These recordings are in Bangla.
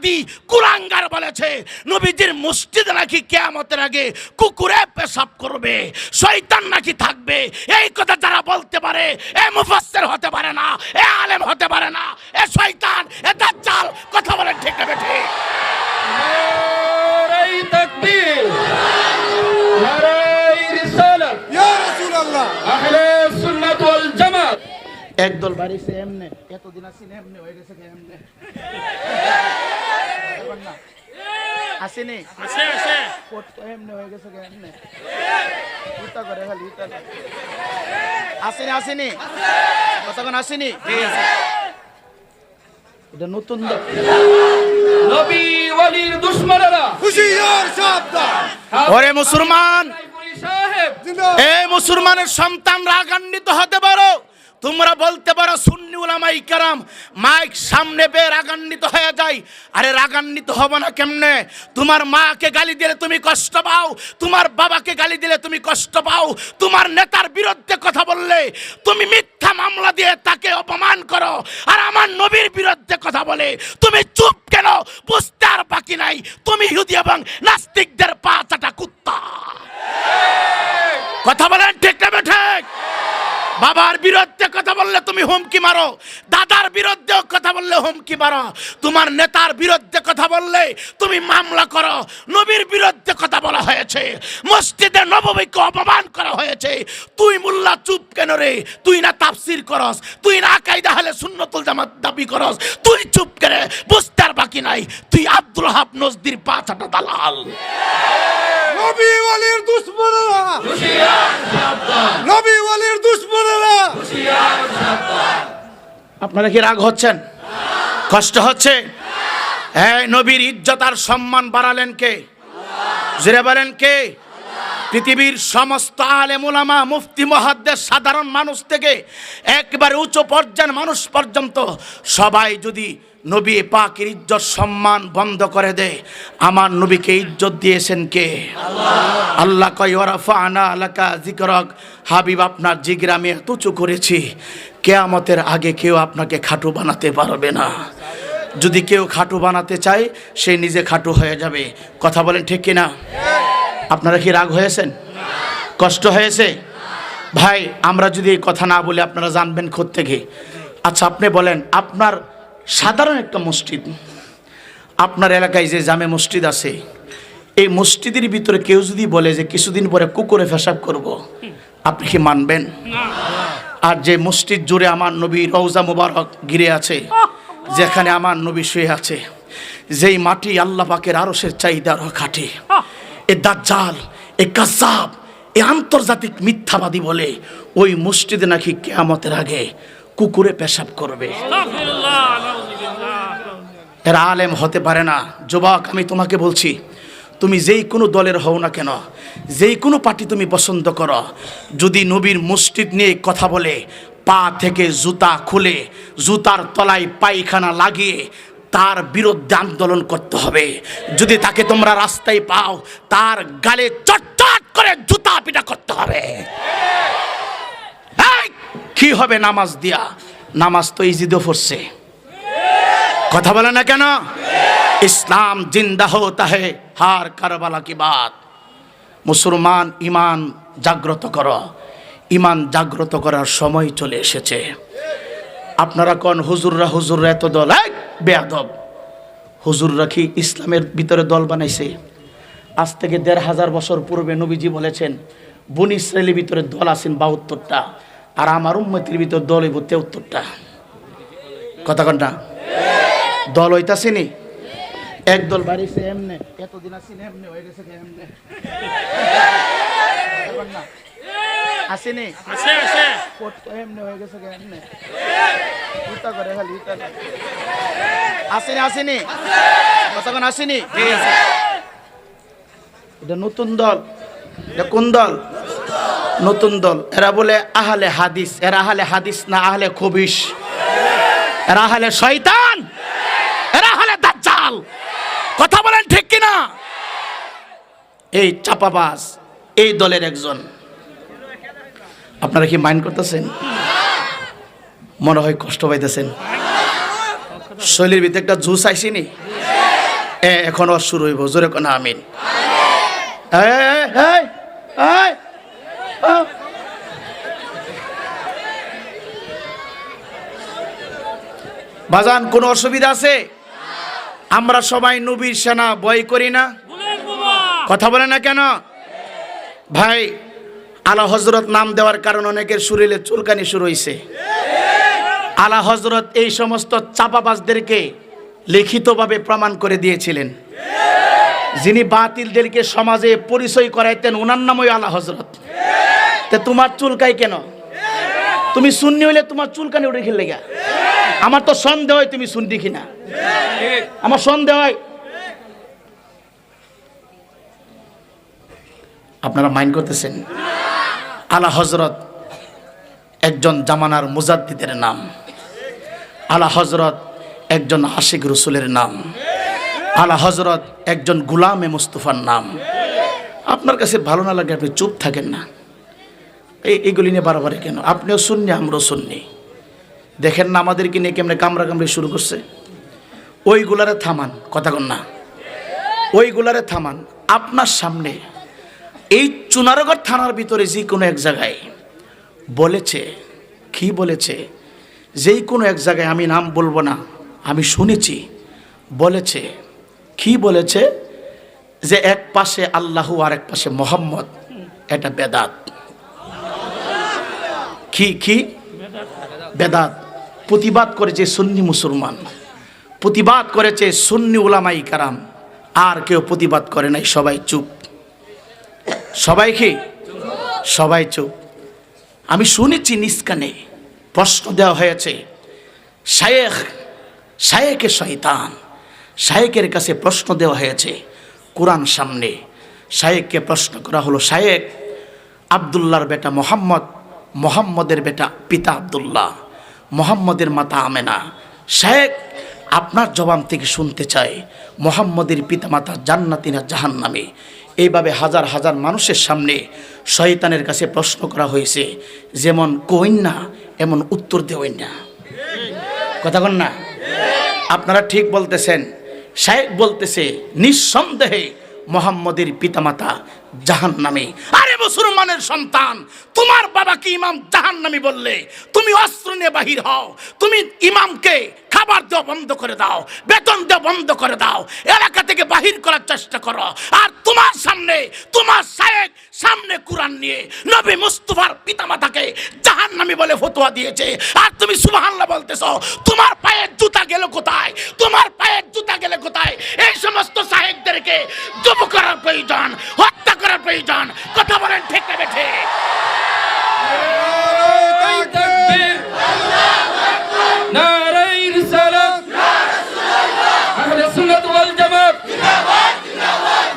মিথ্যাবাদী কুরাঙ্গার বলেছে, নবীজির মসজিদ নাকি কেয়ামতের আগে কুকুরে পেশাব করবে, শয়তান নাকি থাকবে, এই কথা যারা বলতে পারে, এ মুফাসসির হতে পারে না, এ আলেম হতে পারে না, এ শয়তান, এ দাজ্জাল একদল বাড়িছে এমনে এতদিন আসি না এমনে হয়ে গেছে এমনে। আসেনি? আছে আছে। কোট এমনে হয়ে গেছে এমনে। উতা করে খালি উতা করে। আসেনি আসেনি? কতক্ষণ আসেনি? এটা নতুন দ- নবী ওয়ালির দুশমনেরা। হুশিয়ার সাবধান। ওরে মুসলমান! জিন্দাবাদ। মুসলমানের সন্তান রাগান্বিত হতে পারো। তোমরা বলতে পারো সুন্নি উলামাই কারাম মাইক সামনে পেয়ে রাগান্বিত হয়ে যায়। আরে রাগান্বিত হব না কেমনে? তোমার মাকে গালি দিলে তুমি কষ্ট পাও, তোমার বাবাকে গালি দিলে তুমি কষ্ট পাও, তোমার নেতার বিরুদ্ধে কথা বললে তুমি মিথ্যা মামলা দিয়ে তাকে অপমান করো, আর আমার নবীর বিরুদ্ধে কথা বলে। তুমি চুপ কেন? বুঝতে আর বাকি নাই। তুমি ইহুদি এবং নাস্তিকদের পা চাটা কুত্তা কথা বলেন ঠিক না ঠিক বাবার বিরুদ্ধে কথা বললে তুমি হুমকি মারো। দাদার বিরুদ্ধে কথা বললে হুমকি মারো। তোমার নেতার বিরুদ্ধে কথা বললে তুমি মামলা করো। নবীর বিরুদ্ধে কথা বলা হয়েছে। মসজিদে নবমীকে অপমান করা হয়েছে। তুই মোল্লা, চুপ কেন রে? তুই না তাফসির করস। তুই না কায়দা হলে সুন্নতুল জামাত দাবি করস। তুই চুপ করে বুঝতে বাকি নাই। তুই আব্দুল হাব নজদির পাঁচাটা দালাল। নবী ওয়ালির দুশমনেরা নবী ওয়ালির দুশমনেরা আপনারা কি রাগ হচ্ছেন? কষ্ট হচ্ছে? হ্যাঁ নবীর ইজ্জত আর সম্মান বাড়ালেন কে? জুড়ে বলেন কে? পৃথিবীর সমস্ত আলেমুলামা মুফতি মহাদ্দের সাধারণ মানুষ থেকে একবার উঁচু পর্যায়ের মানুষ পর্যন্ত সবাই যদি নবী পাকের ইজ্জত সম্মান বন্ধ করে দে। আমার নবীকে ইজ্জত দিয়েছেন কে? আল্লাহ। কয় ওরাফা আনা আলাকা জিকরক হাবিব আপনার জিগরা আমি এত উঁচু করেছি কেয়ামতের আগে কেউ আপনাকে খাটু বানাতে পারবে না। যদি কেউ খাটু বানাতে চায় সে নিজে খাটু হয়ে যাবে। কথা বলেন ঠিক কিনা? আপনারা কি রাগ হয়েছেন? কষ্ট হয়েছে? ভাই আমরা যদি এই কথা না বলি আপনারা জানবেন খোদ থেকে। আচ্ছা আপনি বলেন আপনার সাধারণ একটা মসজিদ। আপনার এলাকায় যে জামে মসজিদ আছে, এই মসজিদের ভিতরে কেউ যদি বলে যে কিছুদিন পরে কুকুরে ফেসাব করব, আপনি কি মানবেন? আর যে মসজিদ জুড়ে আমার নবী রওজা মুবারক ঘিরে আছে, যেখানে আমার নবী শুয়ে আছে, যেই মাটি আল্লাহ পাকের আরসের চাহিদা আরও খাটে এ দাজ্জাল, এ কাসাব এ আন্তর্জাতিক মিথ্যাবাদী বলে ওই মসজিদে নাকি কেয়ামতের আগে কুকুরে পেশাব করবে। এরা আলেম হতে পারে না। যুবক, আমি তোমাকে বলছি, তুমি যেই কোনো দলের হও না কেন, যেই কোনো পার্টি তুমি পছন্দ করো, যদি নবীর মসজিদ নিয়ে কথা বলে, পা থেকে জুতা খুলে, জুতার তলায় পায়খানা লাগিয়ে, তার বিরুদ্ধে আন্দোলন করতে হবে। যদি তাকে তোমরা রাস্তায় পাও, তার গালে চটচট করে জুতা পিটা করতে হবে। কি হবে নামাজ দিয়া? নামাজ তো ইজিদও পড়ছে। কথা বলে না কেন? ইসলাম জিন্দা হোতা হে, হার কারবালা কি বাত? মুসলমান ইমান জাগ্রত কর। ইমান জাগ্রত করার সময় চলে এসেছে। আপনারা কোন হুজুররা হুজুররা এত দল? এক বেয়াদব। হুজুররা কি ইসলামের ভিতরে দল বানাইছে? আজ থেকে দেড় হাজার বছর পূর্বে নবীজি বলেছেন, বন ইসরায়েলের ভিতরে দল আছেন বাহাত্তরটা। আর আমার উম্মতির ভিতর দল হইব তেহত্তরটা। কথা কনটা দল হইতাছিনি এক দল বাড়িছে এমনে। এতদিন আসি না এমনে হয়ে গেছে এমনে। আসেনি আছে আছে কোট তো এমনে হয়ে গেছে এমনে। উতা করে খালি উতা আসেনি আসেনি কতক্ষণ আসেনি এটা নতুন দল। এটা কোন দল? নতুন দল। এরা বলে আহলে হাদিস। এরা আহলে হাদিস না আহলে খবিস এরা আহলে শয়তান? এরা আহলে দাজ্জাল? কথা বলেন ঠিক কিনা? এই চাপাবাজ এই দলের একজন। আপনারা কি মাইন্ড করতেছেন? মনে হয় কষ্ট পাইতেছেন। শৈলীর ভিতরে একটা জুস আইসিনি? এখনও শুরু হইব জোরে কোন আমিন। এই, এই, এই। বাজান, কোনো অসুবিধা আছে? আমরা সবাই নবীর সেনা বয় করি না। কথা বলে না কেন? ভাই, আলা হজরত নাম দেওয়ার কারণ অনেকের শরীরে চুলকানি শুরু হয়েছে আলা হজরত এই সমস্ত চাপাবাজদেরকে লিখিতভাবে প্রমাণ করে দিয়েছিলেন। যিনি বাতিলদেরকে সমাজে পরিচয় করাইতেন ওনার নামই আলা হজরত তা তোমার চুলকাই কেন? তুমি শূন্য হইলে তোমার চুলকানি উঠে খেললে গা আমার তো সন্দেহ হয় তুমি শুন দেখি না আমার সন্দেহ হয়। আপনারা মাইন্ড করতেছেন? আলা হজরত একজন জামানার মুজাদ্দিদের নাম। আলা হজরত একজন আশিক রসুলের নাম। আলা হজরত একজন গুলামে মুস্তফার নাম। আপনার কাছে ভালো না লাগে আপনি চুপ থাকেন না। এই এগুলি নিয়ে বারবার কেন? আপনিও শুননি আমরাও শুননি দেখেন না আমাদেরকে নিয়ে কেমনে কামড়া কামড়ি শুরু করছে? ওইগুলারে থামান, কথা কন না। ওইগুলারে থামান, আপনার সামনে এই চুনারগড় থানার ভিতরে যে কোনো এক জায়গায় বলেছে, কি বলেছে, যেই কোনো এক জায়গায় আমি নাম বলব না, আমি শুনেছি, বলেছে, কি বলেছে? যে এক পাশে আল্লাহু আর এক পাশে মোহাম্মদ, এটা বেদাত। কি কি? বেদাত। প্রতিবাদ করেছে সুন্নি মুসলমান। প্রতিবাদ করেছে সুন্নি উলামাই কারাম। আর কেউ প্রতিবাদ করে নাই, সবাই চুপ। সবাই কি? সবাই চুপ। আমি শুনেছি নিষ্কানে প্রশ্ন দেওয়া হয়েছে, শায়েখ শায়েকে শয়তান। শায়েকের কাছে প্রশ্ন দেওয়া হয়েছে কোরআন সামনে। শায়েককে প্রশ্ন করা হলো শায়েক আবদুল্লাহর বেটা মোহাম্মদ মোহাম্মদের বেটা পিতা আবদুল্লাহ, মোহাম্মদের মাতা আমেনা। শায়েক আপনার জবান থেকে শুনতে চাই মোহাম্মদের পিতামাতা জান্নাতি না জাহান্নামে। এইভাবে হাজার হাজার মানুষের সামনে শয়তানের কাছে প্রশ্ন করা হয়েছে, যেমন কইন না, এমন উত্তর দেওয়েন না। কথা কন না? আপনারা ঠিক বলতেছেন শায়েক বলতেছে, নিঃসন্দেহে মোহাম্মদের পিতামাতা জাহান নামে আরে মুসলমানের সন্তান, তোমার বাবা কি ইমাম জাহান নামি বললে তুমি অস্ত্র নিয়ে বাহির হও, তুমি ইমামকে খাবার দেওয়া বন্ধ করে দাও, বেতন দেওয়া বন্ধ করে দাও, এলাকা থেকে বাহির করার চেষ্টা করো। আর তোমার সামনে, তোমার শায়েক সামনে কোরআন নিয়ে নবী মুস্তফার পিতামাতাকে জাহান নামি বলে ফতোয়া দিয়েছে। আর তুমি সুবহানাল্লাহ বলতেছো, তোমার পায়ের জুতা গেল কোথায়? তোমার পায়ের জুতা গেলে কোথায়? এই সমস্ত সাহেবদেরকে জব করার প্রয়োজন হত্যা করার প্রয়োজন। কথা বলেন ঠিক না বেঠে। তাকবীর নারায়ে রিসালাত আহলে সুন্নাত ওয়াল জামাত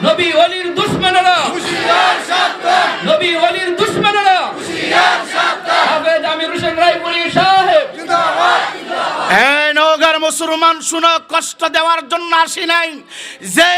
নবী ওয়ালির দুশমনেরা। নবী ওয়ালির দুশমনেরা। হাফেজ আমির হোসেন রায়পুরি সাহেব। জিন্দাবাদ এই মুসলমান শুনো কষ্ট দেওয়ার জন্য আসি নাই। যে